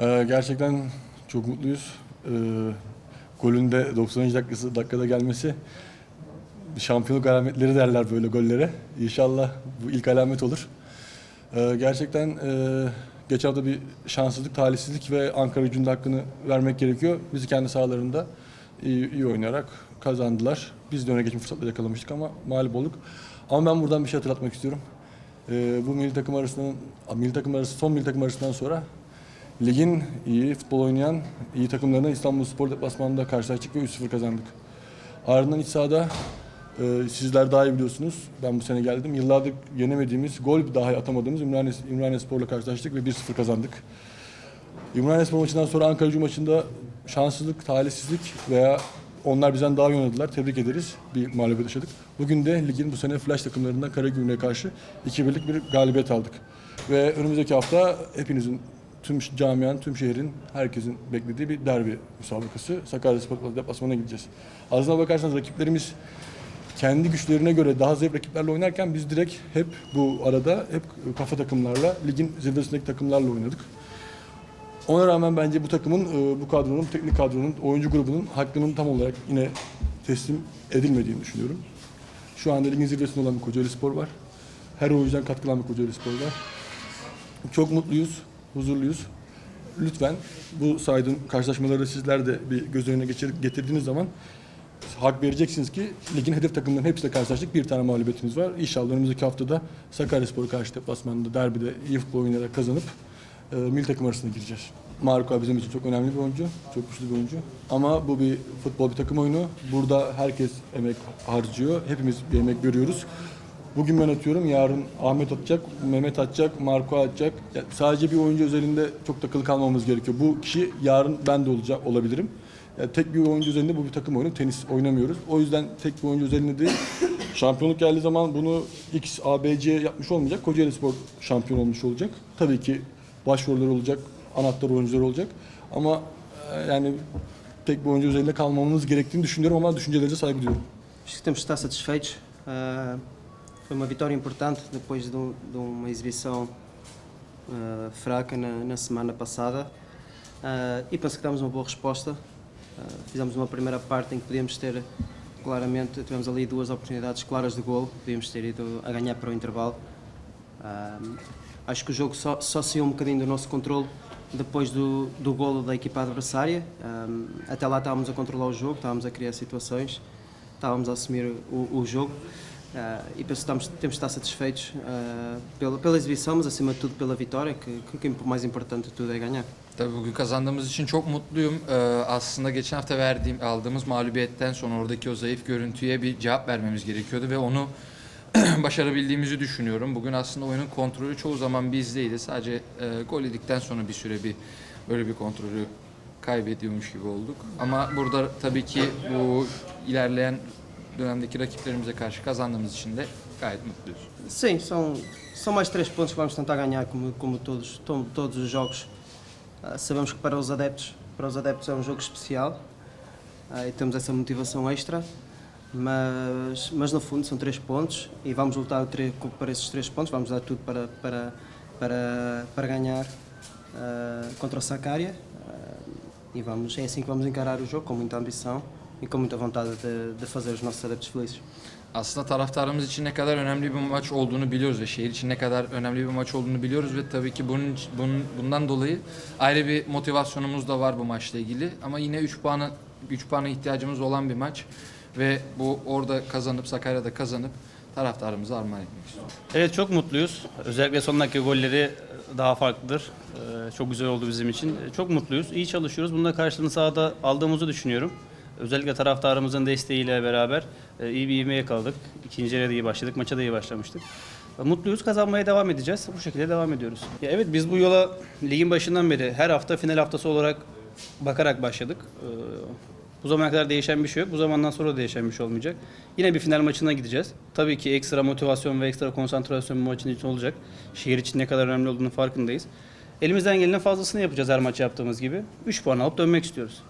Ee, gerçekten çok mutluyuz. Ee, golün de 90. dakikası dakikada gelmesi şampiyonluk alametleri derler böyle gollere. İnşallah bu ilk alamet olur. Ee, gerçekten e, geçen hafta bir şanssızlık, talihsizlik ve Ankara gücünün hakkını vermek gerekiyor. Bizi kendi sahalarında iyi, iyi oynayarak kazandılar. Biz de öne geçme fırsatları yakalamıştık ama mağlup olduk. Ama ben buradan bir şey hatırlatmak istiyorum. Ee, bu milli takım arasından, milli takım arası, son milli takım arasından sonra ligin iyi futbol oynayan iyi takımlarına İstanbul Spor deplasmanında karşılaştık ve 3-0 kazandık. Ardından iç sahada e, sizler daha iyi biliyorsunuz. Ben bu sene geldim. Yıllardır yenemediğimiz, gol dahi atamadığımız İmrane, İmrane Spor'la karşılaştık ve 1-0 kazandık. İmrane Spor maçından sonra Ankara gücü maçında şanssızlık, talihsizlik veya onlar bizden daha iyi oynadılar. Tebrik ederiz. Bir mağlubiyet yaşadık. Bugün de ligin bu sene flash takımlarından Karagümrük'e karşı 2-1'lik bir galibiyet aldık. Ve önümüzdeki hafta hepinizin, tüm camianın, tüm şehrin, herkesin beklediği bir derbi müsabakası. Sakaryaspor deplasmanına gideceğiz. Aslına bakarsanız rakiplerimiz kendi güçlerine göre daha zayıf rakiplerle oynarken biz direkt hep bu arada hep kafa takımlarla, ligin zirvesindeki takımlarla oynadık. Ona rağmen bence bu takımın, e, bu kadronun, teknik kadronun, oyuncu grubunun hakkının tam olarak yine teslim edilmediğini düşünüyorum. Şu anda ligin zirvesinde olan bir Kocaeli Spor var. Her oyuncudan katkılan bir Kocaeli Spor var. Çok mutluyuz, huzurluyuz. Lütfen bu saydığım karşılaşmaları sizler de bir göz önüne geçir, getirdiğiniz zaman hak vereceksiniz ki ligin hedef takımlarının hepsiyle karşılaştık. Bir tane mağlubiyetimiz var. İnşallah önümüzdeki haftada Sakaryaspor karşı deplasmanında derbide iyi futbol oynayarak kazanıp e, milli takım arasına gireceğiz. Marco bizim için çok önemli bir oyuncu, çok güçlü bir oyuncu. Ama bu bir futbol bir takım oyunu. Burada herkes emek harcıyor. Hepimiz bir emek görüyoruz. Bugün ben atıyorum, yarın Ahmet atacak, Mehmet atacak, Marco atacak. Yani sadece bir oyuncu özelinde çok takılı kalmamamız gerekiyor. Bu kişi yarın ben de olacak olabilirim. Yani tek bir oyuncu üzerinde bu bir takım oyunu. Tenis oynamıyoruz. O yüzden tek bir oyuncu üzerinde değil. Şampiyonluk geldiği zaman bunu X, A, B, C yapmış olmayacak. Kocaeli Spor şampiyon olmuş olacak. Tabii ki başvurular olacak, anahtar oyuncular olacak. Ama e, yani tek bir oyuncu üzerinde kalmamamız gerektiğini düşünüyorum ama düşüncelerinize saygı duyuyorum. Acho que satisfeitos. Ah, foi uma vitória importante depois de, um- de uma exibição ah, fraca na, na semana passada. Ah, e penso que damos uma boa resposta. Ah, fizemos uma primeira parte em que podíamos ter claramente, tivemos ali duas oportunidades claras de golo, podíamos ter ido a ganhar para o intervalo. Acho que o jogo só, só saiu um bocadinho do nosso controle depois do, do golo da equipa adversária. Ah, até lá estávamos a controlar o jogo, estávamos a criar situações, estávamos a assumir o, o jogo. Ah, e penso que estamos, temos de estar satisfeitos ah, pela, pela exibição, mas acima de tudo pela vitória, que, que o mais importante de tudo é ganhar. Tabii bugün kazandığımız için çok mutluyum. Ee, aslında geçen hafta verdiğim, aldığımız mağlubiyetten sonra oradaki o zayıf görüntüye bir cevap vermemiz gerekiyordu ve onu başarabildiğimizi düşünüyorum. Bugün aslında oyunun kontrolü çoğu zaman bizdeydi. Sadece e, gol yedikten sonra bir süre bir böyle bir kontrolü kaybediyormuş gibi olduk. Ama burada tabii ki bu ilerleyen dönemdeki rakiplerimize karşı kazandığımız için de gayet mutluyuz. Sim, são, são mais três pontos que vamos tentar ganhar, como, como todos, to- todos os jogos. Ah, sabemos que para os adeptos, para os adeptos é um jogo especial ah, e temos essa motivação extra, mas, mas no fundo são três pontos e vamos lutar para esses três pontos, vamos dar tudo para, para, para, para ganhar ah, contra o Sakária ah, e vamos, é assim que vamos encarar o jogo, com muita ambição e com muita vontade de, de fazer os nossos adeptos felizes. Aslında taraftarımız için ne kadar önemli bir maç olduğunu biliyoruz ve şehir için ne kadar önemli bir maç olduğunu biliyoruz ve tabii ki bunun, bunun bundan dolayı ayrı bir motivasyonumuz da var bu maçla ilgili. Ama yine 3 puanı 3 puana ihtiyacımız olan bir maç ve bu orada kazanıp Sakarya'da kazanıp taraftarımıza armağan etmek istiyorum. Evet çok mutluyuz. Özellikle son dakika golleri daha farklıdır. Ee, Çok güzel oldu bizim için. Çok mutluyuz. İyi çalışıyoruz. Bunun da karşılığını sahada aldığımızı düşünüyorum. Özellikle taraftarımızın desteğiyle beraber e, iyi bir ivme yakaladık. İkinci yarıda iyi başladık. Maça da iyi başlamıştık. E, Mutluyuz. Kazanmaya devam edeceğiz. Bu şekilde devam ediyoruz. Ya evet biz bu yola ligin başından beri her hafta final haftası olarak bakarak başladık. Ee, Bu zamana kadar değişen bir şey yok. Bu zamandan sonra da değişen bir şey olmayacak. Yine bir final maçına gideceğiz. Tabii ki ekstra motivasyon ve ekstra konsantrasyon bu maçın için olacak. Şehir için ne kadar önemli olduğunu farkındayız. Elimizden gelenin fazlasını yapacağız her maç yaptığımız gibi. 3 puan alıp dönmek istiyoruz.